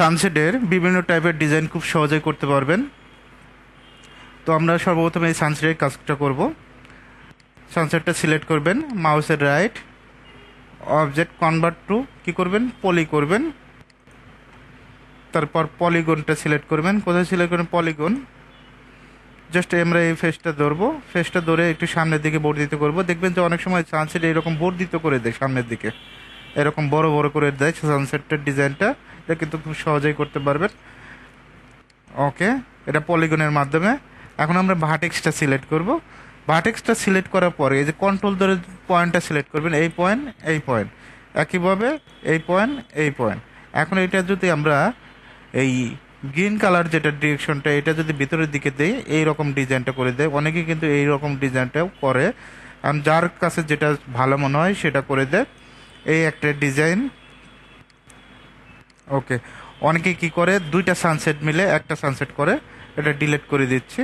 সানসেটের বিভিন্ন টাইপের ডিজাইন খুব সহজেই করতে পারবেন। তো আমরা সর্বপ্রথম এই সানসেটের কাজটা করব। সানসেটটা সিলেক্ট করবেন মাউসের রাইট অবজেক্ট কনভার্ট টু কী করবেন? পলি করবেন। তারপর পলিগনটা সিলেক্ট করবেন। কোথায় সিলেক্ট করবেন? পলিগন জাস্ট আমরা এই ফেসটা ধরবো। ফেসটা ধরে একটু সামনের দিকে বর্ধিত করব। দেখবেন যে অনেক সময় সানসেট এরকম বর্ধিত করে দেয় সামনের দিকে। এরকম বড় বড় করে দেয় সানসেটের ডিজাইনটা। এটা কিন্তু খুব সহজেই করতে পারবেন। ওকে, এটা পলিগনের মাধ্যমে। এখন আমরা ভার্টেক্সটা সিলেক্ট করব। ভার্টেক্সটা সিলেক্ট করার পরে, এই যে কন্ট্রোল ধরে পয়েন্টটা সিলেক্ট করবেন, এই পয়েন্ট এই পয়েন্ট একইভাবে এই পয়েন্ট এই পয়েন্ট এখন এটা যদি আমরা এই গ্রিন কালার যেটা ডিরেকশনটা এটা যদি ভিতরের দিকে দেই এই রকম ডিজাইনটা করে দেয়। অনেকে কিন্তু এই রকম ডিজাইনটাও করে। যার কাছে যেটা ভালো মনে হয়, সেটা করে দেয়। এই একটা ডিজাইন। ওকে, অনেকে কি করে, দুইটা সানসেট মিলে একটা সানসেট করে, এটা ডিলিট করে দিচ্ছি।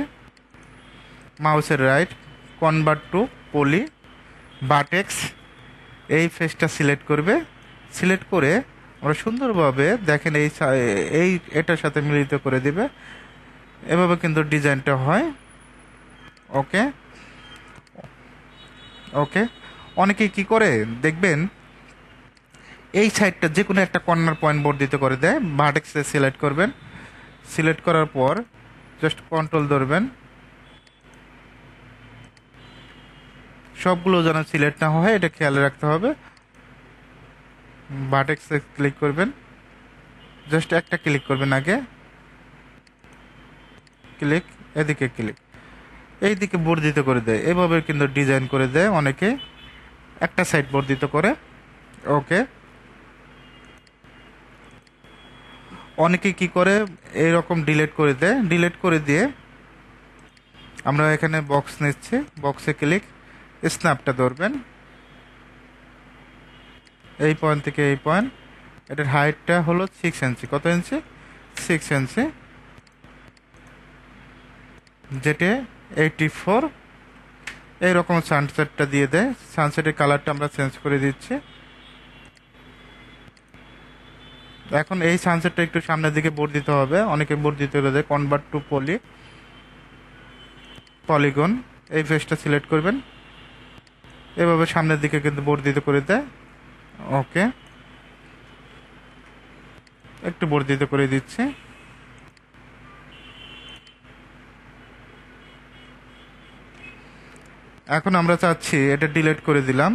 মাউসের right convert to poly vertex এই ফেসটা সিলেক্ট করবে। সিলেক্ট করে আমরা সুন্দরভাবে দেখেন এই এই এটার সাথে মিলিত করে দিবে। এভাবে কিন্তু ডিজাইনটা হয়। ওকে ওকে, অনেকে কি করে, দেখবেন এই সাইডটা যে কোনো একটা কর্নার পয়েন্ট বর্ধিত করে দেয়। ভার্টেক্সে সিলেক্ট করবেন। সিলেক্ট করার পর জাস্ট কন্ট্রোল ধরবেন। সবগুলো যেন সিলেক্ট না হয়, এটা খেয়াল রাখতে হবে। ভার্টেক্সে ক্লিক করবেন। জাস্ট একটা ক্লিক করবেন আগে। ক্লিক এদিকে ক্লিক এই দিকে বর্ধিত করে দেয়। এভাবে কিন্তু ডিজাইন করে দেয় অনেকে। একটা সাইড বর্ধিত করে। ওকে অনেকে কি করে এরকম ডিলিট করে দেয়। ডিলিট করে দিয়ে আমরা এখানে বক্স নিচ্ছি। বক্সে ক্লিক স্ন্যাপটা ধরবেন। এই পয়েন্ট থেকে এই পয়েন্ট এটার হাইটটা হলো সিক্স ইঞ্চি কত ইঞ্চি সিক্স ইঞ্চি যেটা এইটি ফোর এইরকম সানসেটটা দিয়ে দেয়। সানসেটের কালারটা আমরা চেঞ্জ করে দিচ্ছি। এখন এই সানসেটটা একটু সামনের দিকে বর্ধিত হবে। অনেকে বর্ধিত করে দেয় কনভার্ট টু পলি পলিগন এই ফেসটা সিলেক্ট করবেন। এভাবে সামনের দিকে কিন্তু বর্ধিত করে দেয়। ওকে একটু বর্ধিত করে দিচ্ছি। এখন আমরা চাচ্ছি এটা ডিলিট করে দিলাম।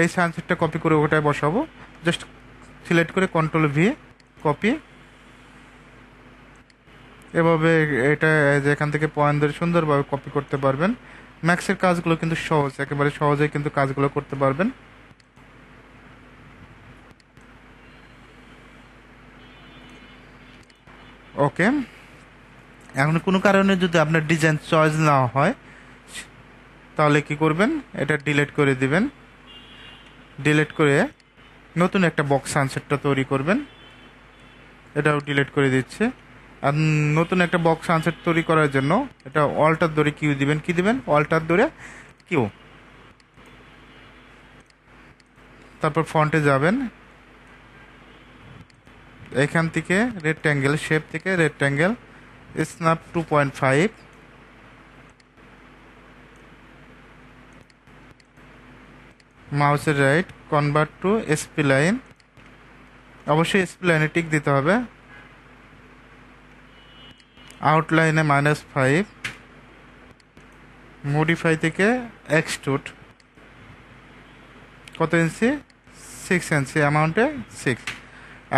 এই সানসেটটা কপি করে ওটায় বসাবো। জাস্ট সিলেক্ট করে কন্ট্রোল ভি কপি এভাবে এটা যেখান থেকে পয়েন্ট ধরে সুন্দরভাবে কপি করতে পারবেন। ম্যাক্সের কাজগুলো কিন্তু সহজ, একেবারে সহজেই কিন্তু কাজগুলো করতে পারবেন। ওকে এখন কোনো কারণে যদি আপনার ডিজাইন চয়েস না হয়, তাহলে কি করবেন? এটা ডিলিট করে দিবেন। ডিলিট করে নতুন একটা বক্স সানসেটটা তৈরি করবেন। এটাও ডিলিট করে দিচ্ছে। আর নতুন একটা বক্স সানসেট তৈরি করার জন্য এটা অল্টার ধরে কিউ দিবেন। কি দিবেন? অল্টার ধরে কিউ তারপর ফন্টে যাবেন। এখান থেকে রেক্ট্যাঙ্গেল শেপ থেকে rectangle snap to point five মাউসের right convert to SP line অবশ্যই এসপি লাইনে টিক দিতে হবে। আউটলাইনে মাইনাস ফাইভ মডিফাই থেকে এক্সটুট কত ইঞ্চি সিক্স ইঞ্চি অ্যামাউন্টে সিক্স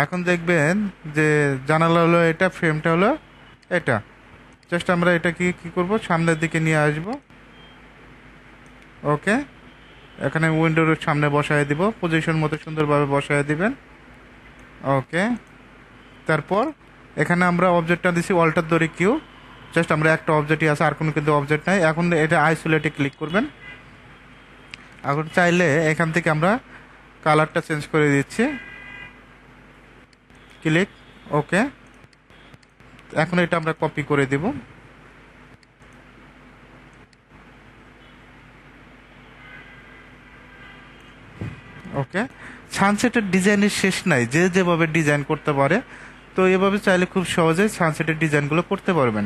এখন দেখবেন যে জানালা হলো এটা ফ্রেমটা হলো এটা। জাস্ট আমরা এটা কি, কী করব? সামনের দিকে নিয়ে আসব। ওকে এখানে উইন্ডোর সামনে বসায় দিব। পজিশন মতো সুন্দরভাবে বসায় দিবেন। ওকে তারপর এখানে আমরা অবজেক্টটা দিছি অল্টার দড়ি কিউ জাস্ট আমরা একটা অবজেক্টই আছে, আর কোনো কিন্তু অবজেক্ট নাই। এখন এটা আইসোলেটে ক্লিক করবেন। এখন চাইলে এখান থেকে আমরা কালারটা চেঞ্জ করে দিচ্ছি। ক্লিক ওকে এখন এটা আমরা কপি করে দেব। ওকে? সানসেটের ডিজাইনের শেষ নাই, যে যেভাবে ডিজাইন করতে পারে, তো এভাবে চাইলে খুব সহজে সানসেটের ডিজাইনগুলো করতে পারবেন।